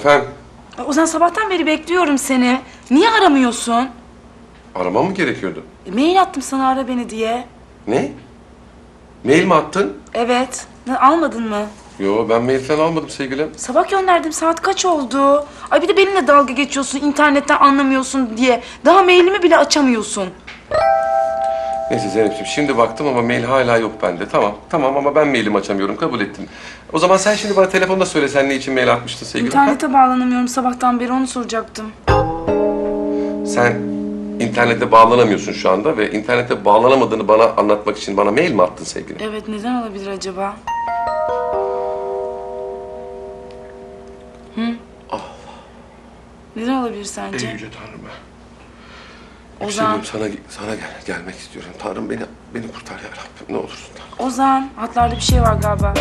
Efendim, Ozan sabahtan beri bekliyorum seni. Niye aramıyorsun? aramam mı gerekiyordu? E, mail attım sana ara beni diye. Ne? Mail mi attın? Evet. Ne, almadın mı? Yo, ben mail falan almadım sevgilim. Sabah gönderdim. Saat kaç oldu? Ay bir de benimle dalga geçiyorsun. internetten anlamıyorsun diye. Daha mailimi bile açamıyorsun. Neyse Zeynep'ciğim, şimdi baktım ama mail hala yok bende. Tamam, tamam ama ben mailimi açamıyorum, kabul ettim. O zaman sen şimdi bana telefonda söyle, sen ne için mail atmıştın sevgilim? İnternete bağlanamıyorum sabahtan beri onu soracaktım. Sen internete bağlanamıyorsun şu anda ve internete bağlanamadığını bana anlatmak için bana mail mi attın sevgilim? Evet neden olabilir acaba? Hı? Neden olabilir sence? Ey yüce Tanrım. Ozan. Sana, sana gel, gelmek istiyorum. Tanrım beni, beni kurtar ya Rabbim ne olursun Tanrım. Ozan, hatlarda bir şey var galiba.